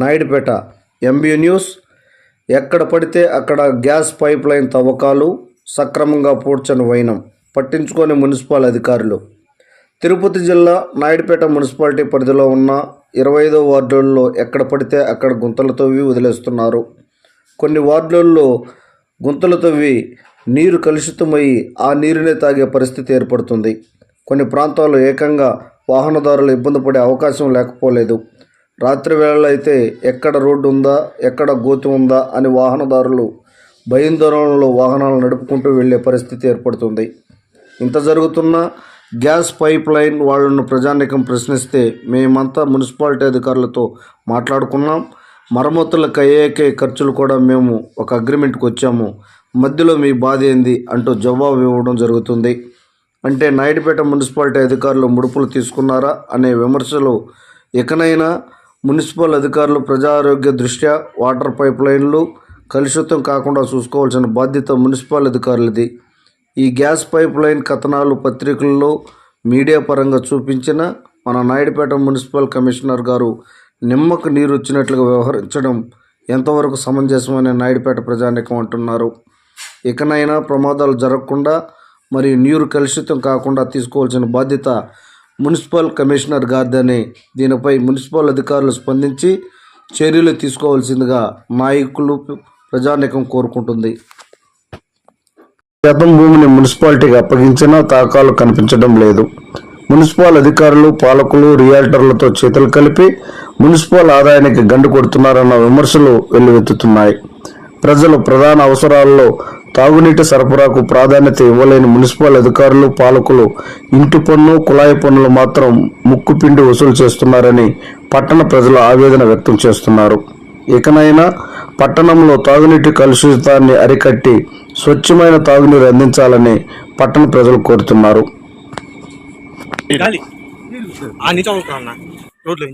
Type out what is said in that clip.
Naidupeta MB news. ఎక్కడ పడితే అక్కడ గ్యాస్ పైప్ లైన్ తవ్వకాలు సక్రమంగా పూడ్చని వైనం పట్టించుకొని మున్సిపల్ అధికారులు. తిరుపతి జిల్లా నాయుడుపేట మున్సిపాలిటీ పరిధిలో ఉన్న ఇరవై ఐదో వార్డుల్లో ఎక్కడ పడితే అక్కడ గుంతలు తవ్వి వదిలేస్తున్నారు. కొన్ని వార్డులలో గుంతలు తవ్వి నీరు కలుషితమయ్యి ఆ నీరునే తాగే పరిస్థితి ఏర్పడుతుంది. కొన్ని ప్రాంతాల్లో ఏకంగా వాహనదారులు ఇబ్బంది పడే అవకాశం లేకపోలేదు. రాత్రి వేళలో అయితే ఎక్కడ రోడ్డు ఉందా ఎక్కడ గోతి ఉందా అని వాహనదారులు భయందోళనలో వాహనాలు నడుపుకుంటూ వెళ్ళే పరిస్థితి ఏర్పడుతుంది. ఇంత జరుగుతున్నా గ్యాస్ పైప్ లైన్ వాళ్ళను ప్రజానికం ప్రశ్నిస్తే మేమంతా మున్సిపాలిటీ అధికారులతో మాట్లాడుకున్నాం. మరమ్మతులకు అయ్యేకే ఖర్చులు కూడా మేము ఒక అగ్రిమెంట్కి వచ్చాము. మధ్యలో మీ బాధ ఏంది? అంటూ జవాబు ఇవ్వడం జరుగుతుంది. అంటే నాయుడుపేట మున్సిపాలిటీ అధికారులు ముడుపులు తీసుకున్నారా అనే విమర్శలు ఇకనైనా మున్సిపల్ అధికారులు ప్రజా ఆరోగ్య దృష్ట్యా వాటర్ పైప్ లైన్లు కలుషితం కాకుండా చూసుకోవాల్సిన బాధ్యత మున్సిపల్ అధికారులది. ఈ గ్యాస్ పైప్ లైన్ కథనాలు పత్రికల్లో మీడియా పరంగా చూపించిన మన నాయుడుపేట మున్సిపల్ కమిషనర్ గారు నిమ్మకు నీరు వచ్చినట్లుగా వ్యవహరించడం ఎంతవరకు సమంజసమని నాయుడుపేట ప్రజానికం అంటున్నారు. ఇకనైనా ప్రమాదాలు జరగకుండా మరి నీరు కలుషితం కాకుండా తీసుకోవాల్సిన బాధ్యత మున్సిపల్ కమిషనర్ గారిదని దీనిపై మున్సిపల్ అధికారులు స్పందించి చర్యలు తీసుకోవాల్సిందిగా నాయకులు ప్రజానికం కోరుకుంటుంది. శాతం భూమిని మున్సిపాలిటీకి అప్పగించినా తాకాలు కనిపించడం లేదు. మున్సిపల్ అధికారులు పాలకులు రియాల్టర్లతో చేతులు కలిపి మున్సిపల్ ఆదాయానికి గండు కొడుతున్నారన్న విమర్శలు వెల్లువెత్తుతున్నాయి. ప్రజలు ప్రధాన అవసరాల్లో తాగునీటి సరఫరాకు ప్రాధాన్యత ఇవ్వలేని మున్సిపల్ అధికారులు పాలకులు ఇంటి పన్ను కుళాయి పన్నులు మాత్రం ముక్కుపిండి వసూలు చేస్తున్నారని పట్టణ ప్రజలు ఆవేదన వ్యక్తం చేస్తున్నారు. ఇకనైనా పట్టణంలో తాగునీటి కలుషితాన్ని అరికట్టి స్వచ్ఛమైన తాగునీరు అందించాలని పట్టణ ప్రజలు కోరుతున్నారు. రోడ్లో